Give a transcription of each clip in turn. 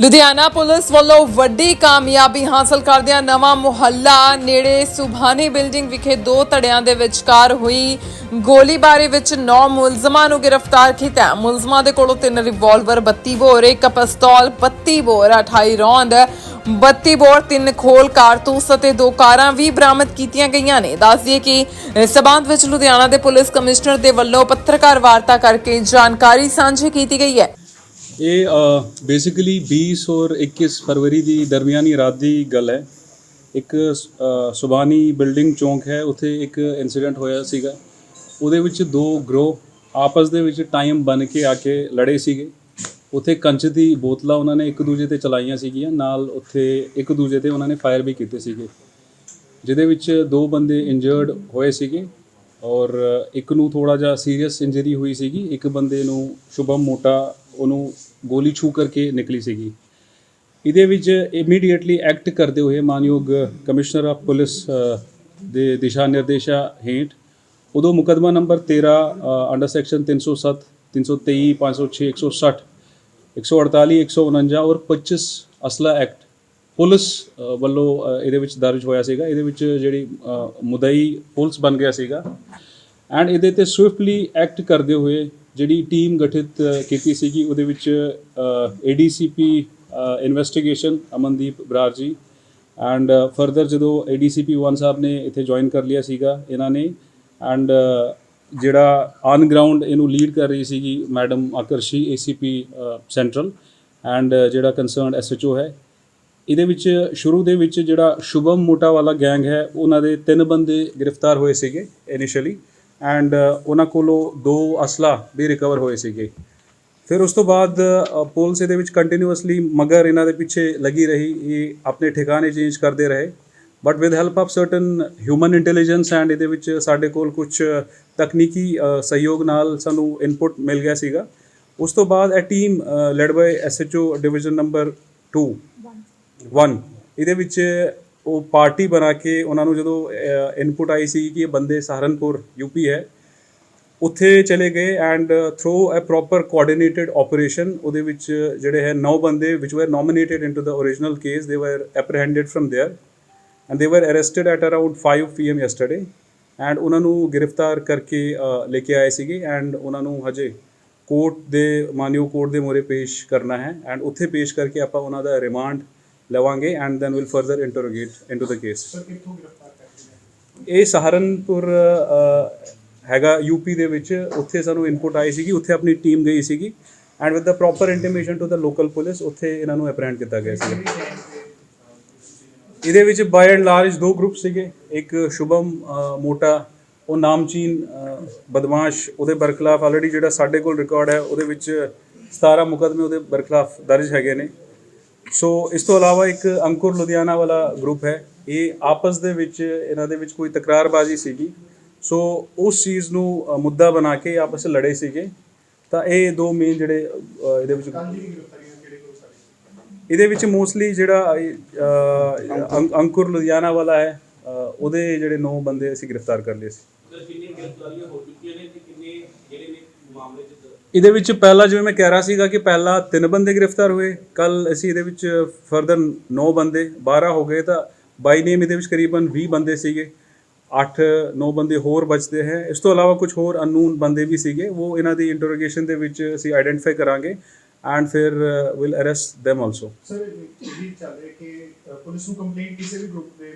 Ludhiana police ਵੱਲੋਂ ਵੱਡੀ ਕਾਮਯਾਬੀ ਹਾਸਲ ਕਰਦਿਆਂ ਨਵਾਂ ਮੁਹੱਲਾ ਨੇੜੇ ਸੁਭਾਨੀ ਬਿਲਡਿੰਗ ਵਿਖੇ ਦੋ ਧੜਿਆਂ ਦੇ ਵਿਚਕਾਰ ਹੋਈ ਗੋਲੀਬਾਰੀ ਵਿੱਚ 9 ਮੁਲਜ਼ਮਾਂ ਨੂੰ ਗ੍ਰਿਫਤਾਰ ਕੀਤਾ। ਮੁਲਜ਼ਮਾਂ ਦੇ ਕੋਲੋਂ ਤਿੰਨ ਰਿਵਾਲਵਰ 32 ਬੋਰ, ਇੱਕ ਪਿਸਤੌਲ 32 ਬੋਰ 28 ਰੌਂਦ 32 ਬੋਰ, ਤਿੰਨ ਖੋਲ ਕਾਰਤੂਸ ਅਤੇ ਦੋ ਕਾਰਾਂ ਵੀ ਬਰਾਮਦ ਕੀਤੀਆਂ ਗਈਆਂ ਨੇ। ਦੱਸ ਦਈਏ ਕਿ ਇਸ ਸਬੰਧ ਵਿੱਚ ਲੁਧਿਆਣਾ ਦੇ ਪੁਲਿਸ ਕਮਿਸ਼ਨਰ ਦੇ ਵੱਲੋਂ ਪੱਤਰਕਾਰ ਵਾਰਤਾ ਕਰਕੇ ਜਾਣਕਾਰੀ ਸਾਂਝੀ ਕੀਤੀ ਗਈ ਹੈ। ਇਹ ਬੇਸਿਕਲੀ 20 ਔਰ 21 ਫਰਵਰੀ ਦੀ ਦਰਮਿਆਨੀ ਰਾਤ ਦੀ ਗੱਲ ਹੈ। ਇੱਕ ਸੁਬਾਨੀ ਬਿਲਡਿੰਗ ਚੌਂਕ ਹੈ। ਉੱਥੇ ਇੱਕ ਇਨਸੀਡੈਂਟ ਹੋਇਆ ਸੀਗਾ। ਉਹਦੇ ਵਿੱਚ ਦੋ ਗਰੋਹ ਆਪਸ ਦੇ ਵਿੱਚ ਟਾਈਮ ਬਣ ਕੇ ਆ ਕੇ ਲੜੇ ਸੀਗੇ। ਉੱਥੇ ਕੰਚ ਦੀ ਬੋਤਲਾਂ ਉਹਨਾਂ ਨੇ ਇੱਕ ਦੂਜੇ ਤੇ ਚਲਾਈਆਂ ਸੀਗੀਆਂ। ਨਾਲ ਉੱਥੇ ਇੱਕ ਦੂਜੇ ਤੇ ਉਹਨਾਂ ਨੇ ਫਾਇਰ ਵੀ ਕੀਤੇ ਸੀਗੇ। ਜਿਹਦੇ ਵਿੱਚ ਦੋ ਬੰਦੇ ਇੰਜਰਡ ਹੋਏ ਸੀਗੇ ਔਰ ਇੱਕ ਨੂੰ ਥੋੜਾ ਜਿਹਾ ਸੀਰੀਅਸ ਇੰਜਰੀ ਹੋਈ ਸੀਗੀ। ਇੱਕ ਬੰਦੇ ਨੂੰ ਸ਼ੁਭਮ ਮੋਟਾ ਉਹਨੂੰ ਗੋਲੀ ਛੂ ਕਰਕੇ ਨਿਕਲੀ ਸੀਗੀ। ਇਹਦੇ ਵਿੱਚ ਇਮੀਡੀਏਟਲੀ ਐਕਟ ਕਰਦੇ ਹੋਏ ਮਾਨਯੋਗ ਕਮਿਸ਼ਨਰ ਆਫ ਪੁਲਿਸ ਦੇ ਦਿਸ਼ਾ ਨਿਰਦੇਸ਼ਾਂ ਹੇਠ ਉਦੋਂ ਮੁਕਦਮਾ ਨੰਬਰ 13 ਅੰਡਰ ਸੈਕਸ਼ਨ 307 323 506 160 148 149 ਔਰ 25 ਅਸਲਾ ਐਕਟ ਪੁਲਿਸ ਵੱਲੋਂ ਇਹਦੇ ਵਿੱਚ ਦਰਜ ਹੋਇਆ ਸੀਗਾ। ਇਹਦੇ ਵਿੱਚ ਜਿਹੜੀ ਮੁਦਈ ਪੁਲਿਸ ਬਣ ਗਿਆ ਸੀਗਾ। ਐਂਡ ਇਹਦੇ ਤੇ ਸਵਿਫਟਲੀ ਐਕਟ ਕਰਦੇ ਹੋਏ ਜਿਹੜੀ ਟੀਮ ਗਠਿਤ ਕੀਤੀ ਸੀਗੀ, ਉਹਦੇ ਵਿੱਚ ADCP investigation Amandeep Brar ji and further ਜਦੋਂ ਏਡੀਸੀਪੀ 1 ਸਾਹਿਬ ਨੇ ਇੱਥੇ ਜੁਆਇਨ ਕਰ ਲਿਆ ਸੀਗਾ ਇਹਨਾਂ ਨੇ ਐਂਡ ਜਿਹੜਾ ਔਨ ਗਰਾਊਂਡ ਇਹਨੂੰ ਲੀਡ ਕਰ ਰਹੀ ਸੀਗੀ madam Aakarshi ACP central and ਜਿਹੜਾ ਕੰਸਰਨਡ ਐਸਐਚਓ ਹੈ। ਇਹਦੇ ਵਿੱਚ ਸ਼ੁਰੂ ਦੇ ਵਿੱਚ ਜਿਹੜਾ ਸ਼ੁਭਮ ਮੋਟਾ ਵਾਲਾ ਗੈਂਗ ਹੈ, ਉਹਨਾਂ ਦੇ ਤਿੰਨ ਬੰਦੇ ਗ੍ਰਿਫਤਾਰ ਹੋਏ ਸੀਗੇ ਇਨੀਸ਼ੀਅਲੀ ਐਂਡ ਉਹਨਾਂ ਕੋਲੋਂ ਦੋ ਅਸਲਾ ਵੀ ਰਿਕਵਰ ਹੋਏ ਸੀਗੇ। ਫਿਰ ਉਸ ਤੋਂ ਬਾਅਦ ਪੁਲਿਸ ਇਹਦੇ ਵਿੱਚ ਕੰਟੀਨਿਊਅਸਲੀ ਮਗਰ ਇਹਨਾਂ ਦੇ ਪਿੱਛੇ ਲੱਗੀ ਰਹੀ ਇਹ ਆਪਣੇ ਠਿਕਾਣੇ ਚੇਂਜ ਕਰਦੇ ਰਹੇ। But with help of certain human intelligence and ਇਹਦੇ ਵਿੱਚ ਸਾਡੇ ਕੋਲ ਕੁਝ ਤਕਨੀਕੀ ਸਹਿਯੋਗ ਨਾਲ ਸਾਨੂੰ ਇਨਪੁਟ ਮਿਲ ਗਿਆ ਸੀਗਾ। ਉਸ ਤੋਂ ਬਾਅਦ ਇਹ team led by SHO division number 2 1 ਇਹਦੇ ਵਿੱਚ ਉਹ ਪਾਰਟੀ ਬਣਾ ਕੇ ਉਹਨਾਂ ਨੂੰ ਜਦੋਂ ਇਨਪੁਟ ਆਈ ਸੀ ਕਿ ਇਹ ਬੰਦੇ ਸਹਾਰਨਪੁਰ ਯੂਪੀ ਹੈ ਉੱਥੇ ਚਲੇ ਗਏ and through uh proper coordinated operation ਉਹਦੇ ਵਿੱਚ ਜਿਹੜੇ ਹੈ 9 ਬੰਦੇ ਵਿਚ were nominated into the origignal case they were apprehended from there and they were arrested at around 5 PM yesterday and ਉਹਨਾਂ ਨੂੰ ਗ੍ਰਿਫਤਾਰ ਕਰਕੇ ਅ, ਲੈ ਕੇ ਆਏ ਸੀਗੇ ਐਂਡ ਉਹਨਾਂ ਨੂੰ ਹਜੇ ਕੋਰਟ ਦੇ ਮਾਨਯੋਗ ਕੋਰਟ ਦੇ ਮੋਰੇ ਪੇਸ਼ ਕਰਨਾ ਹੈ ਐਂਡ ਉੱਥੇ ਪੇਸ਼ ਕਰਕੇ ਆਪਾਂ ਉਹਨਾਂ ਦਾ ਰਿਮਾਂਡ ਲਵਾਂਗੇ and then will further interrogate into the case ਇਹ ਸਹਾਰਨਪੁਰ ਹੈਗਾ ਯੂਪੀ ਦੇ ਵਿੱਚ। ਉੱਥੇ ਸਾਨੂੰ ਇਨਪੁਟ ਆਈ ਸੀਗੀ ਉੱਥੇ ਆਪਣੀ ਟੀਮ ਗਈ ਸੀਗੀ। And with the proper intimation to the local police ਉੱਥੇ ਇਹਨਾਂ ਨੂੰ ਅਪਰੈਂਡ ਕੀਤਾ ਗਿਆ ਸੀ ਇਹਦੇ ਵਿੱਚ ਬਾਈ ਐਂਡ ਲਾਰਜ ਦੋ ਗਰੁੱਪ ਸੀਗੇ। ਇੱਕ ਸ਼ੁਭਮ ਮੋਟਾ ਉਹ ਨਾਮਚੀਨ ਬਦਮਾਸ਼ ਉਹਦੇ ਬਰਖਲਾਫ ਆਲਰੇਡੀ ਜਿਹੜਾ ਸਾਡੇ ਕੋਲ ਰਿਕਾਰਡ ਹੈ ਉਹਦੇ ਵਿੱਚ 17 ਮੁਕਦਮੇ ਉਹਦੇ ਬਰਖਲਾਫ ਦਰਜ ਹੈਗੇ ਨੇ। ਸੋ ਇਸ ਤੋਂ ਇਲਾਵਾ ਇੱਕ ਅੰਕੁਰ ਲੁਧਿਆਣਾ ਵਾਲਾ ਗਰੁੱਪ ਹੈ। ਇਹ ਆਪਸ ਦੇ ਵਿੱਚ ਇਹਨਾਂ ਦੇ ਵਿੱਚ ਕੋਈ ਤਕਰਾਰਬਾਜ਼ੀ ਸੀਗੀ। ਸੋ ਉਸ ਚੀਜ਼ ਨੂੰ ਮੁੱਦਾ ਬਣਾ ਕੇ ਆਪਸ ਵਿੱਚ ਲੜੇ ਸੀਗੇ। ਤਾਂ ਇਹ ਦੋ ਮੇਨ ਜਿਹੜੇ ਇਹਦੇ ਵਿੱਚ ਇਹਦੇ ਵਿੱਚ ਮੋਸਟਲੀ ਜਿਹੜਾ ਅੰਕੁਰ ਲੁਧਿਆਣਾ ਵਾਲਾ ਹੈ ਉਹਦੇ ਜਿਹੜੇ ਨੌ ਬੰਦੇ ਅਸੀਂ ਗ੍ਰਿਫਤਾਰ ਕਰ ਲਏ ਸੀ। ਇਹਦੇ ਵਿੱਚ ਪਹਿਲਾਂ ਜਿਵੇਂ ਮੈਂ ਕਹਿ ਰਿਹਾ ਸੀਗਾ ਕਿ ਪਹਿਲਾਂ ਤਿੰਨ ਬੰਦੇ ਗ੍ਰਿਫਤਾਰ ਹੋਏ ਕੱਲ ਅਸੀਂ ਇਹਦੇ ਵਿੱਚ ਫਰਦਰ 9 ਬੰਦੇ 12 ਹੋ ਗਏ ਤਾਂ ਬਾਈ ਨੇਮ ਇਹਦੇ ਵਿੱਚ ਕਰੀਬਨ 20 ਬੰਦੇ ਸੀਗੇ। 8 9 ਬੰਦੇ ਹੋਰ ਬਚਦੇ ਹੈ। ਇਸ ਤੋਂ ਇਲਾਵਾ ਕੁਝ ਹੋਰ ਅਨੂਨ ਬੰਦੇ ਵੀ ਸੀਗੇ। ਉਹ ਇਹਨਾਂ ਦੀ ਇੰਟਰੋਗੇਸ਼ਨ ਦੇ ਵਿੱਚ ਅਸੀਂ ਆਈਡੈਂਟੀਫਾਈ ਕਰਾਂਗੇ ਐਂਡ ਫਿਰ will arrest them also sir ਇਹ ਚੱਲ ਰਿਹਾ ਕਿ ਪੁਲਿਸ ਨੂੰ ਕੰਪਲੇਂਟ ਕਿਸੇ ਵੀ ਗਰੁੱਪ ਦੇ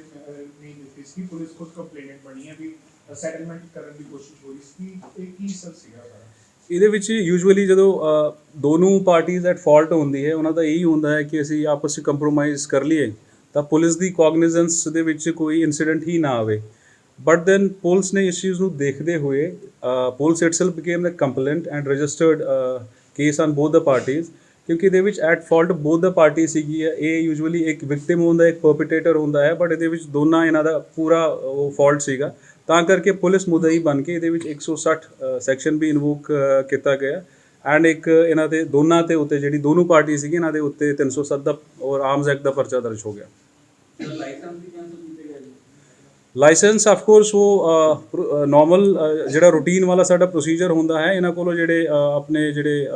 ਨਹੀਂ ਦਿੱਤੀ ਸੀ। ਪੁਲਿਸ ਖੁਦ ਕੰਪਲੇਨਟ ਬਣੀ ਹੈ ਵੀ ਸੈਟਲਮੈਂਟ ਕਰਨ ਦੀ ਕੋਸ਼ਿਸ਼ ਹੋਈ ਸੀ। ਇਹ ਕੀ ਸਰ ਸੀਗਾ? ਸਾਰਾ ਇਹਦੇ ਵਿੱਚ ਯੂਜੂਅਲੀ ਜਦੋਂ ਦੋਨੋਂ ਪਾਰਟੀਆਂ ਐਟ ਫਾਲਟ ਹੁੰਦੀ ਹੈ, ਉਹਨਾਂ ਦਾ ਇਹੀ ਹੁੰਦਾ ਹੈ ਕਿ ਅਸੀਂ ਆਪਸ ਵਿੱਚ ਕੰਪਰੋਮਾਈਜ਼ ਕਰ ਲਈਏ, ਤਾਂ ਪੁਲਿਸ ਦੀ ਕੋਗਨੀਜ਼ੈਂਸ ਦੇ ਵਿੱਚ ਕੋਈ ਇਨਸੀਡੈਂਟ ਹੀ ਨਾ ਆਵੇ। ਬਟ ਦੈਨ ਪੁਲਿਸ ਨੇ ਇਸ ਚੀਜ਼ ਨੂੰ ਦੇਖਦੇ ਹੋਏ police itself became the complaint and registered case on both the ਪਾਰਟੀਆਂ ਕਿਉਂਕਿ ਇਹਦੇ ਵਿੱਚ at fault both the party ਸੀਗੀ ਹੈ ਇਹ ਯੂਜੂਅਲੀ ਇੱਕ ਵਿਕਟਿਮ ਹੁੰਦਾ, ਇੱਕ ਪਰਪੀਟੇਟਰ ਹੁੰਦਾ ਹੈ ਬਟ ਇਹਦੇ ਵਿੱਚ ਦੋਨਾਂ ਇਹਨਾਂ ਦਾ ਪੂਰਾ, ਉਹ ਫਾਲਟ ਸੀਗਾ। ਤਾਂ ਕਰਕੇ ਪੁਲਿਸ ਮੁਦਈ ਬਣ ਕੇ ਇਹਦੇ ਵਿੱਚ 160 ਸੈਕਸ਼ਨ ਵੀ ਇਨਵੋਕ ਕੀਤਾ ਗਿਆ। ਐਂਡ ਇੱਕ ਇਹਨਾਂ ਦੇ ਦੋਨਾਂ ਤੇ ਉੱਤੇ ਜਿਹੜੀ ਦੋਨੋਂ ਪਾਰਟੀ ਸੀਗੀ, ਇਹਨਾਂ ਦੇ ਉੱਤੇ 307 ਦਾ ਔਰ ਆਰਮਸ ਐਕਟ ਦਾ ਪਰਚਾ ਦਰਜ ਹੋ ਗਿਆ। ਲਾਇਸੈਂਸ ਆਫ ਕੋਰਸ ਉਹ ਨਾਰਮਲ ਜਿਹੜਾ ਰੂਟੀਨ ਵਾਲਾ ਸਾਡਾ ਪ੍ਰੋਸੀਜਰ ਹੁੰਦਾ ਹੈ, ਇਹਨਾਂ ਕੋਲੋਂ ਜਿਹੜੇ ਆਪਣੇ ਜਿਹੜੇ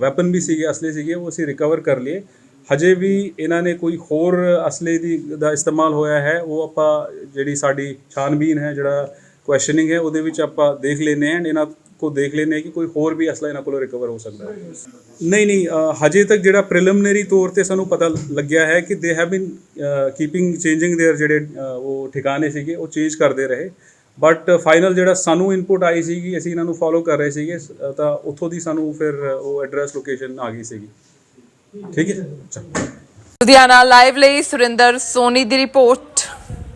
ਵੈਪਨ ਵੀ ਸੀਗੇ, ਅਸਲੇ ਸੀਗੇ, ਉਹ ਅਸੀਂ ਰਿਕਵਰ ਕਰ ਲਏ ਹਜੇ ਵੀ ਇਹਨਾਂ ਨੇ ਕੋਈ ਹੋਰ ਅਸਲੇ ਦੀ ਦਾ ਇਸਤੇਮਾਲ ਹੋਇਆ ਹੈ ਉਹ ਆਪਾਂ ਜਿਹੜੀ ਸਾਡੀ ਛਾਨਬੀਨ ਹੈ ਜਿਹੜਾ ਕੁਐਸਚਨਿੰਗ ਹੈ ਉਹਦੇ ਵਿੱਚ ਆਪਾਂ ਦੇਖ ਲੈਨੇ ਆ ਇਹਨਾਂ ਕੋ ਦੇਖ ਲੈਨੇ ਆ ਕਿ ਕੋਈ ਹੋਰ ਵੀ ਅਸਲਾ ਇਹਨਾਂ ਕੋਲੋਂ ਰਿਕਵਰ ਹੋ ਸਕਦਾ ਹੈ ਨਹੀਂ ਨਹੀਂ ਅ, ਹਜੇ ਤੱਕ ਜਿਹੜਾ ਪ੍ਰੀਲਿਮਿਨਰੀ ਤੌਰ ਤੇ ਸਾਨੂੰ ਪਤਾ ਲੱਗਿਆ ਹੈ ਕਿ they have been keeping changing their ਜਿਹੜੇ ਅ, ਉਹ ਠਿਕਾਣੇ ਸੀਗੇ ਉਹ ਚੇਂਜ ਕਰਦੇ ਰਹੇ ਬਟ ਫਾਈਨਲ ਜਿਹੜਾ ਸਾਨੂੰ ਇਨਪੁਟ ਆਈ ਸੀਗੀ ਅਸੀਂ ਇਹਨਾਂ ਨੂੰ ਫੋਲੋ ਕਰ ਰਹੇ ਸੀਗੇ ਸ- ਤਾਂ ਉੱਥੋਂ ਦੀ ਸਾਨੂੰ ਫਿਰ ਉਹ ਐਡਰੈਸ ਲੋਕੇਸ਼ਨ ਆ ਗਈ ਸੀਗੀ ਠੀਕ ਹੈ ਲੁਧਿਆਣਾ ਲਾਈਵ ਲਈ ਸੁਰਿੰਦਰ ਸੋਨੀ ਦੀ ਰਿਪੋਰਟ